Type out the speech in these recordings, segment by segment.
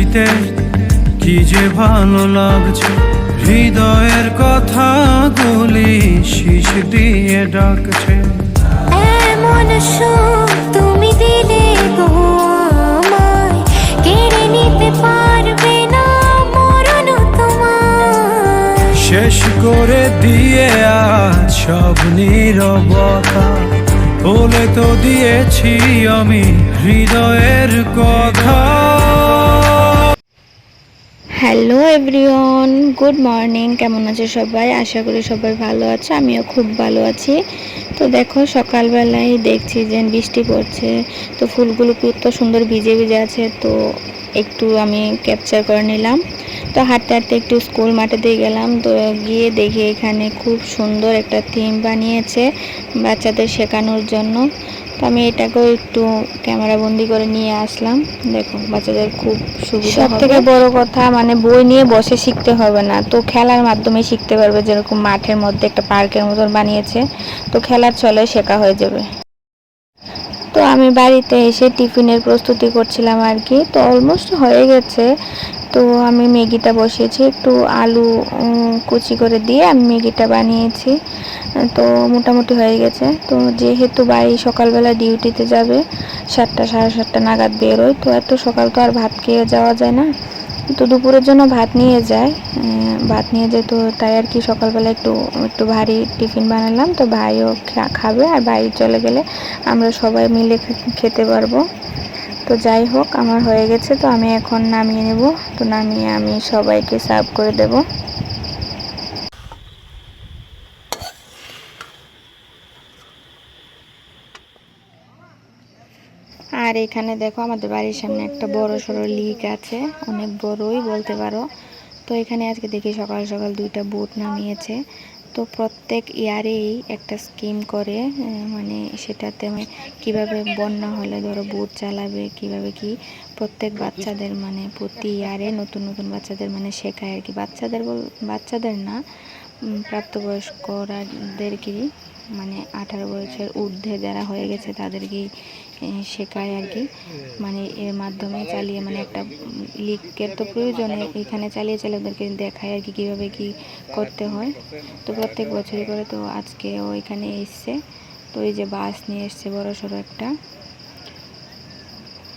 বৃষ্টিতে কি যে ভালো লাগছে। হৃদয়ের কথা কথাগুলি শীষ দিয়ে ডাকছে। এমন সুখ তুমি দিলে গো আমায়। কেড়ে নিতে পারবে না মরণ তোমার শেষ করে দিয়ে আজ সব নীরবতা। বলে তো দিয়েছি আমি হৃদয়ের হ্যালো এভরিওন গুড মর্নিং কেমন আছে সবাই? আশা করি সবাই ভালো আছে। আমিও খুব ভালো আছি। তো দেখো, সকালবেলায় দেখছি যে বৃষ্টি পড়ছে। তো ফুলগুলো কত সুন্দর ভিজে ভিজে আছে, তো একটু আমি ক্যাপচার করে নিলাম। তো হাঁটতে হাঁটতে একটু স্কুল মাঠে দিয়ে গেলাম। তো গিয়ে দেখি এখানে খুব সুন্দর একটা থিম বানিয়েছে বাচ্চাদের শেখানোর জন্য। তো আমি এটাকেও একটু ক্যামেরা বন্দি করে নিয়ে আসলাম। দেখো বাচ্চাদের খুব সুবিধা সব থেকে বড় কথা মানে বই নিয়ে বসে শিখতে হবে না। তো খেলার মাধ্যমে শিখতে পারবে, যেরকম মাঠের মধ্যে একটা পার্কের মতন বানিয়েছে। তো খেলার চলে শেখা হয়ে যাবে। তো আমি বাড়িতে এসে টিফিনের প্রস্তুতি করছিলাম আর কি। তো অলমোস্ট হয়ে গেছে। তো আমি ম্যাগিটা বসিয়েছি, একটু আলু কুচি করে দিয়ে আমি ম্যাগিটা বানিয়েছি। তো মোটামুটি হয়ে গেছে। তো যেহেতু বাড়ি সকালবেলা ডিউটিতে যাবে, সাতটা, সাড়ে সাতটা নাগাদ বেরোয়, তো এত সকাল তো আর ভাত খেয়ে যাওয়া যায় না। তো দুপুরের জন্য ভাত নিয়ে যায়। ভাত নিয়ে যায় তো তাই আর কি সকালবেলা একটু একটু ভারী টিফিন বানালাম। তো ভাইও খাবে আর ভাই চলে গেলে আমরা সবাই মিলে খেতে পারব। তো যাই হোক, আমার হয়ে গেছে তো আমি এখন নামিয়ে নেব। তো নামিয়ে আমি সবাইকে সার্ভ করে দেব। আর এখানে দেখো আমাদের বাড়ির সামনে একটা বড় সড়ো লিক আছে। অনেক বড়ই বলতে পারো। তো এখানে আজকে দেখি সকাল সকাল দুইটা বোট নামিয়েছে। তো প্রত্যেক ইয়ারেই একটা স্কিম করে মানে সেটাতে মানে কীভাবে বন্যা হলে ধরো বোট চালাবে, কীভাবে কি প্রত্যেক বাচ্চাদের মানে প্রতি ইয়ারে নতুন নতুন বাচ্চাদের মানে শেখায় আর কি। বাচ্চাদের বাচ্চাদের না প্রাপ্তবয়স্করাদেরকেই মানে আঠারো বছর ঊর্ধ্বে যারা হয়ে গেছে তাদেরকেই শেখায় আর কি। মানে এর মাধ্যমে চালিয়ে মানে একটা লিকের তো প্রয়োজনে এখানে চালিয়ে চালিয়ে ওদেরকে দেখায় আর কি কীভাবে কী করতে হয়। তো প্রত্যেক বছরই করে। তো আজকে ও এখানে এসছে। তো এই যে বাস নিয়ে এসছে বড় সড়ো একটা।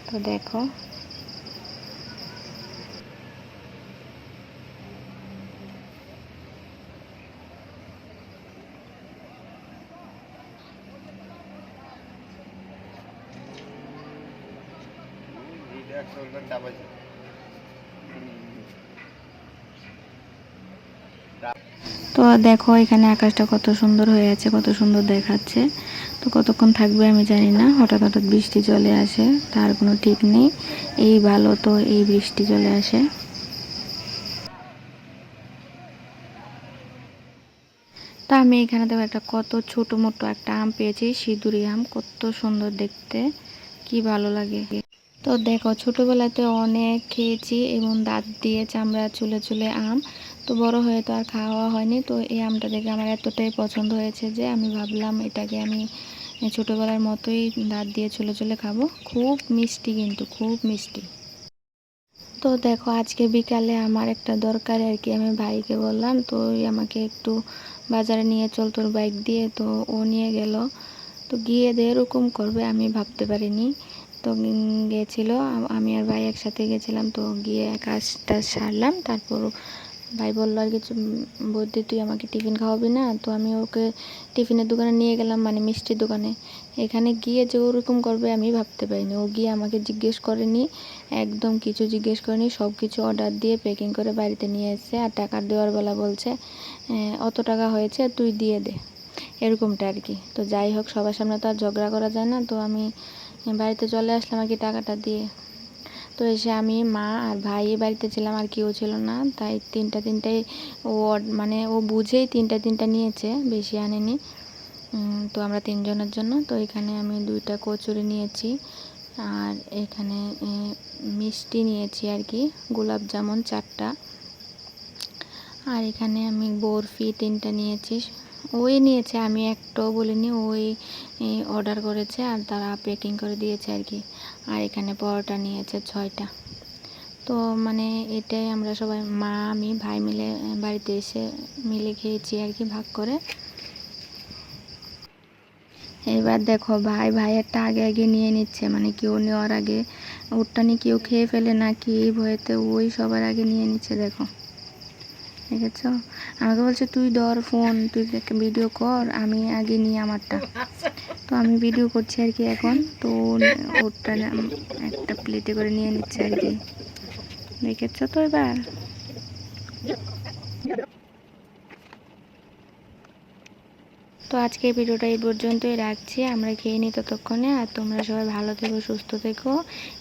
তো দেখো তো দেখো, এখানে আকাশটা কত সুন্দর হয়ে আছে, কত সুন্দর দেখাচ্ছে। তো কতক্ষণ থাকবে আমি জানি না, হঠাৎ হঠাৎ বৃষ্টি চলে আসে, তার কোনো ঠিক নেই। এই ভালো তো এই বৃষ্টি চলে আসে। তা আমি এখানে দেখো একটা কত ছোট মোটো একটা আম পেয়েছি, সিঁদুরি আম, কত সুন্দর দেখতে, কি ভালো লাগে। তো দেখো, ছোটোবেলাতে অনেক খেয়েছি এবং দাঁত দিয়ে চামড়া, চুলে চুলে আম। তো বড় হয়ে তো আর খাওয়া হয়নি। তো এই আমটা দেখে আমার এতটাই পছন্দ হয়েছে যে আমি ভাবলাম এটাকে আমি ছোটোবেলার মতোই দাঁত দিয়ে চলে চলে খাব। খুব মিষ্টি কিন্তু, খুব মিষ্টি। তো দেখো, আজকে বিকালে আমার একটা দরকার আর কি, আমি ভাইকে বললাম, তো আমাকে একটু বাজারে নিয়ে চল তোর বাইক দিয়ে। তো ও নিয়ে গেল। তো গিয়ে দিয়ে এরকম করবে, আমি ভাবতে পারিনি। তো গেছিল, আমি আর ভাই একসাথে গেছিলাম, তো গিয়ে কাজটা সারলাম, তারপর ভাই বলল আর কিছু বৌদি তুই আমাকে টিফিন খাওয়াবি না, তো আমি ওকে টিফিনের দোকানে নিয়ে গেলাম মানে মিষ্টির দোকানে। এখানে গিয়ে যে ওরকম করবে আমি ভাবতে পারিনি। ও গিয়ে আমাকে জিজ্ঞেস করেনি, একদম কিছু জিজ্ঞেস করেনি সব কিছু অর্ডার দিয়ে প্যাকিং করে বাড়িতে নিয়ে এসেছে, আর টাকা দেওয়ার বেলা বলছে অত টাকা হয়েছে, তুই দিয়ে দে। এরকমটা আর কি। তো যাই হোক, সবার সামনে তো আর ঝগড়া করা যায় না, তো আমি বাড়িতে চলে আসলাম আর কি টাকাটা দিয়ে। তো এসে আমি, মা আর ভাই বাড়িতে ছিলাম আর কেউ ছিল না। তাই তিনটা তিনটাই ও মানে ও বুঝেই তিনটা তিনটা নিয়েছে, বেশি আনেনি। তো আমরা তিনজনের জন্য। তো এখানে আমি দুইটা কচুরি নিয়েছি আর এখানে মিষ্টি নিয়েছি আর কি, গোলাপ জামুন চারটা। আর এখানে আমি বরফি তিনটা নিয়েছি। ওই নিয়েছে, আমি একটাও বলিনি, ওই অর্ডার করেছে আর তারা প্যাকিং করে দিয়েছে আর কি। আর এখানে পরোটা নিয়েছে ছয়টা। তো মানে এটাই আমরা সবাই, মা, আমি, ভাই মিলে বাড়িতে এসে মিলে খেয়েছি আর কি ভাগ করে। এবার দেখো, ভাই ভাইয়েরটা আগে আগে নিয়ে নিচ্ছে মানে কেউ নেওয়ার আগে, ওরটা নিয়ে কেউ খেয়ে ফেলে নাকি? এই ভয়েতে ওই সবার আগে নিয়ে নিচ্ছে, দেখো। দেখেছ? আমাকে বলছে, তুই ধর ফোন তুই ভিডিও কর, আমি আগে নিই আমারটা। তো আমি ভিডিও করছি আর কি এখন। তো ও- ওরটা একটা প্লেটে করে নিয়ে নিচ্ছে আর কি। দেখেছ তো এবার? তো আজকে ভিডিওটা এই পর্যন্তই রাখছি। আমরা খেয়ে নিই ততক্ষণে। আর তোমরা সবাই ভালো থেকো, সুস্থ থেকো।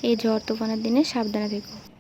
এই ঝড় তুফানের দিনে সাবধানে থেকো।